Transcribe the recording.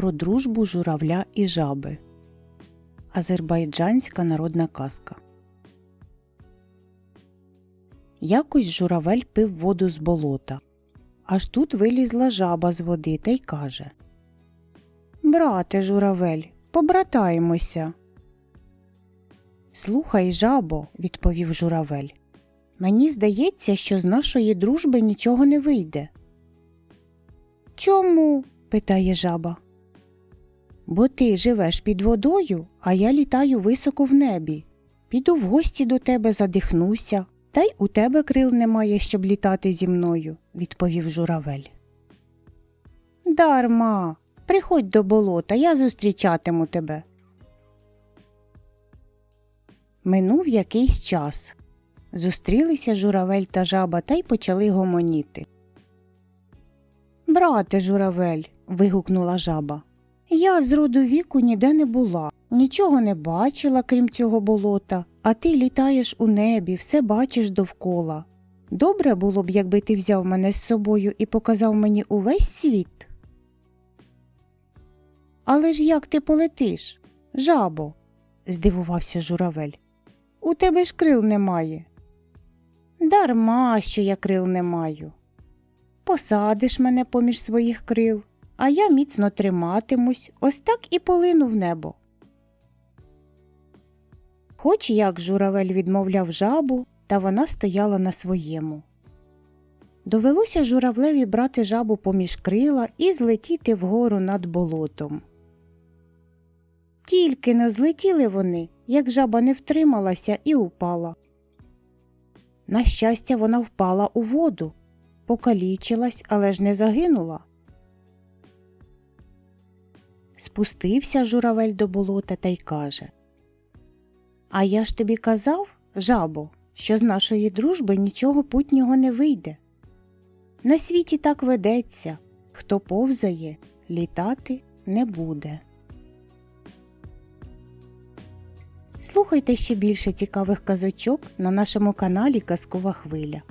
про дружбу журавля і жаби. Азербайджанська народна казка. Якось журавель пив воду з болота. Аж тут вилізла жаба з води та й каже Брате журавель, побратаємося. Слухай, жабо, відповів журавель. Мені здається, що з нашої дружби нічого не вийде. Чому? питає жаба. Бо ти живеш під водою, а я літаю високо в небі. Піду в гості до тебе задихнуся, та й у тебе крил немає, щоб літати зі мною, відповів журавель. Дарма, приходь до болота, я зустрічатиму тебе. Минув якийсь час. Зустрілися журавель та жаба та й почали гомоніти. Брате журавель. вигукнула жаба. Я з роду віку ніде не була, нічого не бачила, крім цього болота, а ти літаєш у небі, все бачиш довкола. Добре було б, якби ти взяв мене з собою і показав мені увесь світ. Але ж як ти полетиш? Жабо, здивувався журавель. У тебе ж крил немає. Дарма, що я крил не маю. Посадиш мене поміж своїх крил, а я міцно триматимусь, ось так і полину в небо. Хоч як журавель відмовляв жабу, та вона стояла на своєму. Довелося журавлеві брати жабу поміж крила і злетіти вгору над болотом. Тільки не злетіли вони, як жаба не втрималася і упала. На щастя, вона впала у воду, покалічилась, але ж не загинула. Спустився журавель до болота та й каже А я ж тобі казав, жабо, що з нашої дружби нічого путнього не вийде. На світі так ведеться хто повзає, літати не буде. Слухайте ще більше цікавих казочок на нашому каналі Казкова Хвиля.